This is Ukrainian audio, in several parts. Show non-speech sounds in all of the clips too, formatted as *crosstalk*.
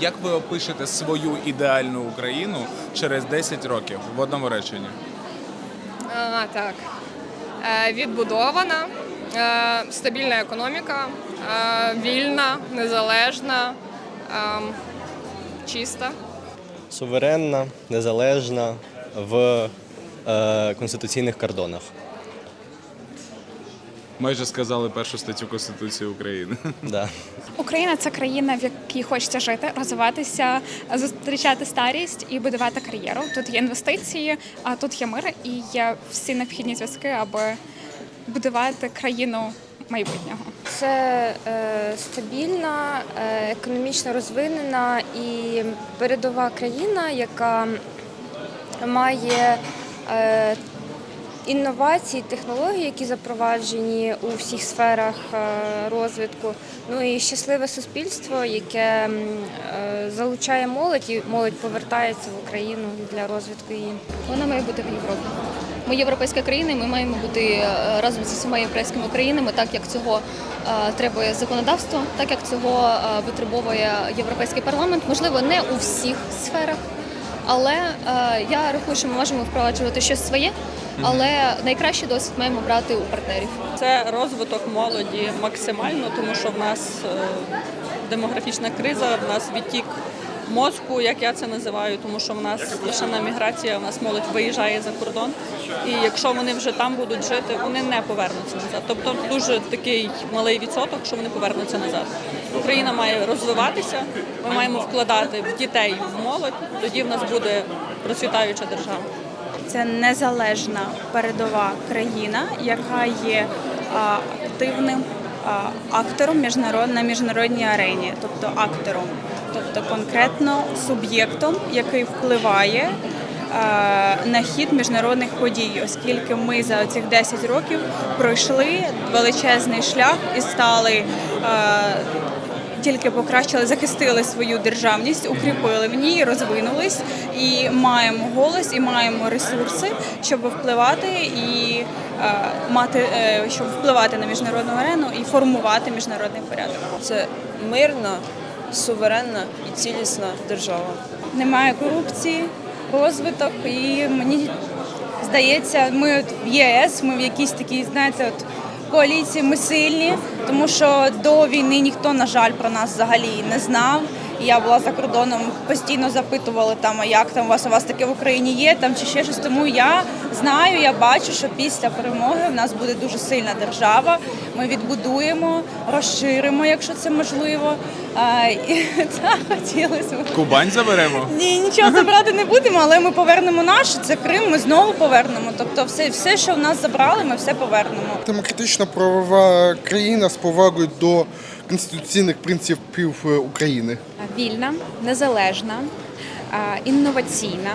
Як ви опишете свою ідеальну Україну через 10 років в одному реченні? А, так. Е, відбудована, е, стабільна економіка, е, вільна, незалежна, е, чиста. суверенна, незалежна в е, конституційних кордонах. Майже сказали першу статтю Конституції України. *laughs* Да. Україна це країна, в якій хочеться жити, розвиватися, зустрічати старість і будувати кар'єру. Тут є інвестиції, а тут є мир і є всі необхідні зв'язки, аби будувати країну майбутнього. Це е, стабільна, е, економічно розвинена і передова країна, яка має е, інновації, технології, які запроваджені у всіх сферах е, розвитку. Ну і щасливе суспільство, яке е, залучає молодь, і молодь повертається в Україну для розвитку її. Вона має бути в Європі. Ми європейська країна, і ми маємо бути е, разом зі всіма європейськими країнами, так як цього требує законодавство, так як цього витребовує європейський парламент. Можливо, не у всіх сферах, але я рахую, що ми можемо впроваджувати щось своє, але найкращий досвід маємо брати у партнерів. Це розвиток молоді максимально, тому що в нас е, демографічна криза, в нас відтік мозку, як я це називаю, тому що в нас страшенна міграція, в нас молодь виїжджає за кордон. І якщо вони вже там будуть жити, вони не повернуться назад. Тобто дуже такий малий відсоток, що вони повернуться назад. Україна має розвиватися, ми маємо вкладати в дітей, в молодь, тоді в нас буде процвітаюча держава. Це незалежна передова країна, яка є активним актором на міжнародній арені, тобто актором, тобто конкретно суб'єктом, який впливає на хід міжнародних подій, оскільки ми за цих 10 років пройшли величезний шлях і стали. Тільки покращили, захистили свою державність, укріпили в ній, розвинулись і маємо голос, і маємо ресурси, щоб впливати і е, мати, е, щоб впливати на міжнародну арену і формувати міжнародний порядок. Це мирна, суверенна і цілісна держава. Немає корупції, розвиток, і мені здається, ми от в ЄС, ми в якійсь такій, знаєте, от коаліції ми сильні, тому що до війни ніхто, на жаль, про нас взагалі не знав. Я була за кордоном, постійно запитували там, а як там у вас у вас таке в Україні є, там чи ще щось. Тому я знаю, я бачу, що після перемоги в нас буде дуже сильна держава. Ми відбудуємо, розширимо, якщо це можливо. А, і *laughs* так хотілося. б. Кубань заберемо? Ні, нічого забирати не будемо, але ми повернемо наше. Це Крим. Ми знову повернемо. Тобто, все, все, що в нас забрали, ми все повернемо. Демократична правова країна з повагою до конституційних принципів України. Вільна, незалежна, інноваційна.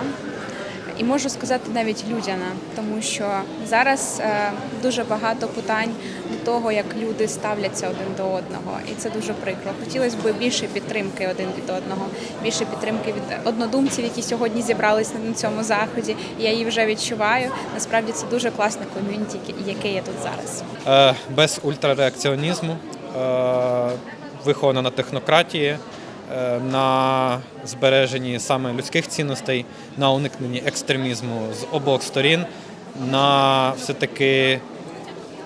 І можу сказати навіть людяна, тому що зараз е, дуже багато питань до того, як люди ставляться один до одного, і це дуже прикро. Хотілося б більше підтримки один від одного, більше підтримки від однодумців, які сьогодні зібралися на цьому заході. Я її вже відчуваю. Насправді це дуже класне ком'юніті, яке є тут зараз. Е, без ультрареакціонізму, е, вихована на технократії, на збереженні саме людських цінностей, на уникненні екстремізму з обох сторін, на все-таки,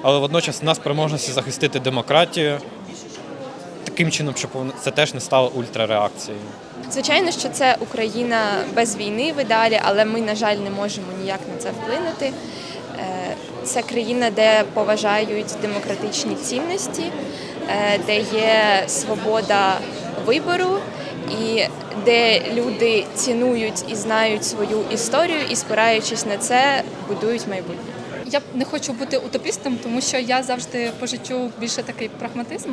але водночас на спроможності захистити демократію. Таким чином, щоб це теж не стало ультрареакцією. Звичайно, що це Україна без війни в ідеалі, але ми, на жаль, не можемо ніяк на це вплинути. Е, Це країна, де поважають демократичні цінності, е, де є свобода вибору і де люди цінують і знають свою історію і, спираючись на це, будують майбутнє. Я не хочу бути утопістом, тому що я завжди по життю більше такий прагматизм.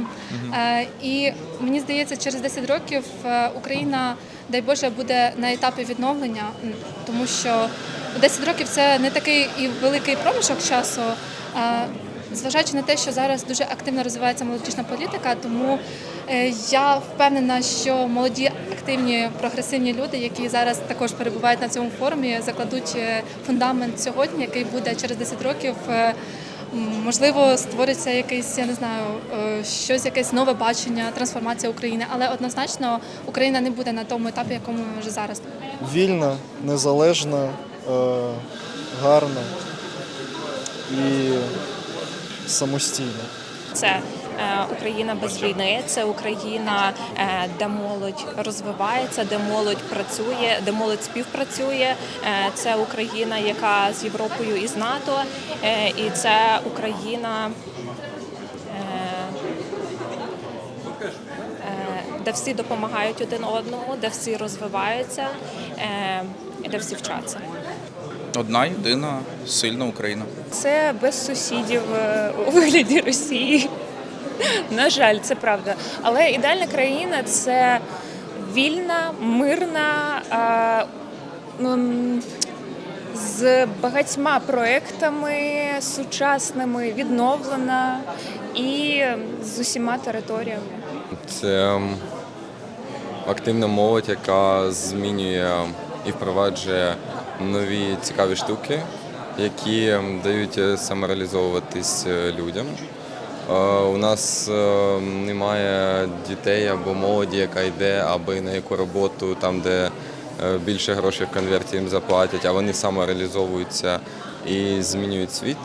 Е, і мені здається, через 10 років е, Україна, дай Боже, буде на етапі відновлення, тому що 10 років це не такий і великий проміжок часу. Зважаючи на те, що зараз дуже активно розвивається молодіжна політика, тому е, я впевнена, що молоді, активні, прогресивні люди, які зараз також перебувають на цьому форумі, закладуть е, фундамент сьогодні, який буде через 10 років е, Можливо, створиться якийсь, я не знаю, щось, якесь нове бачення, трансформація України, але однозначно Україна не буде на тому етапі, якому ми вже зараз. вільна, незалежна, гарна і самостійна. Це е, Україна без війни, це Україна, е, де молодь розвивається, де молодь працює, де молодь співпрацює. Е, Це Україна, яка з Європою і з НАТО, і це Україна. Де всі допомагають один одному, де всі розвиваються, де всі вчаться. Одна єдина сильна Україна. Це без сусідів е, у вигляді Росії. На жаль, це правда. Але ідеальна країна це вільна, мирна, м, з багатьма проектами сучасними, відновлена і з усіма територіями. Це активна молодь, яка змінює і впроваджує нові цікаві штуки, які дають е, самореалізовуватись е, людям. Е, У нас е, немає дітей або молоді, яка йде, аби на яку роботу, там, де більше грошей в конверті їм заплатять, а вони самореалізовуються і змінюють світ.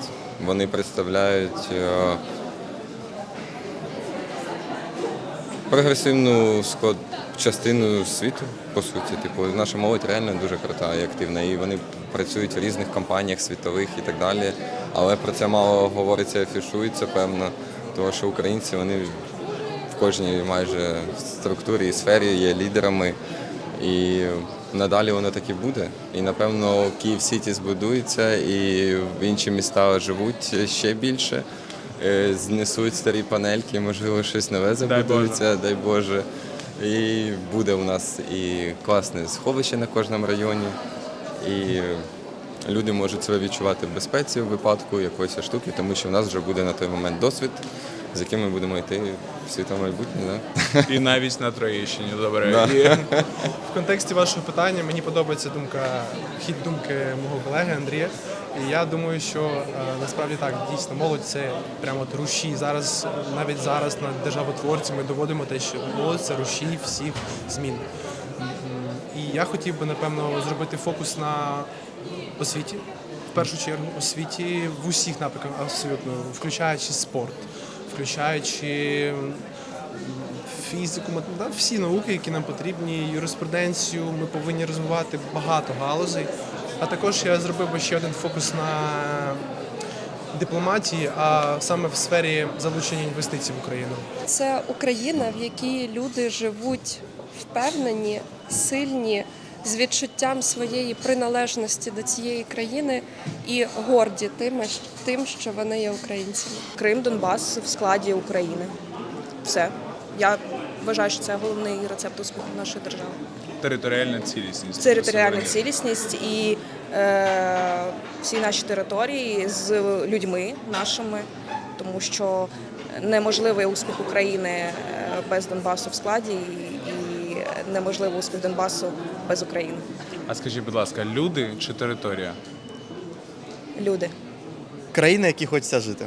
Вони представляють е, прогресивну склад частину світу, по суті. Типу, наша молодь реально дуже крута і активна. І вони працюють в різних компаніях світових і так далі. Але про це мало говориться, афішується, певно. Тому що українці вони в кожній майже структурі і сфері є лідерами. І надалі воно так і буде. І напевно Київ Сіті збудується, і в інші міста живуть ще більше. Е, Знесуть старі панельки, можливо, щось нове забудується, дай Боже. І буде у нас і класне сховище на кожному районі. І люди можуть себе відчувати в безпеці в випадку якоїсь штуки, тому що в нас вже буде на той момент досвід, з яким ми будемо йти в світле майбутнє. Да? І навіть на Троєщині, добре. Да. І- В контексті вашого питання мені подобається думка, хід думки мого колеги Андрія. І я думаю, що е, насправді так дійсно молодь це прямо от рушій. Зараз навіть зараз на державотворці ми доводимо те, що молодь це рушій всіх змін. І я хотів би напевно зробити фокус на освіті. В першу чергу освіті в усіх напрямках абсолютно, включаючи спорт, включаючи фізику, всі науки, які нам потрібні, юриспруденцію. Ми повинні розвивати багато галузей. А також я зробив би ще один фокус на дипломатії, а саме в сфері залучення інвестицій в Україну. Це Україна, в якій люди живуть впевнені, сильні, з відчуттям своєї приналежності до цієї країни і горді тим, тим, що вони є українцями. Крим, Донбас в складі України. Все. Я вважаю, що це головний рецепт успіху нашої держави. Територіальна цілісність. Територіальна цілісність і е, всі наші території з людьми нашими, тому що неможливий успіх України е, без Донбасу в складі, і успіх Донбасу без України. А скажіть, будь ласка, люди чи територія? Люди. Країна, які хочеться жити.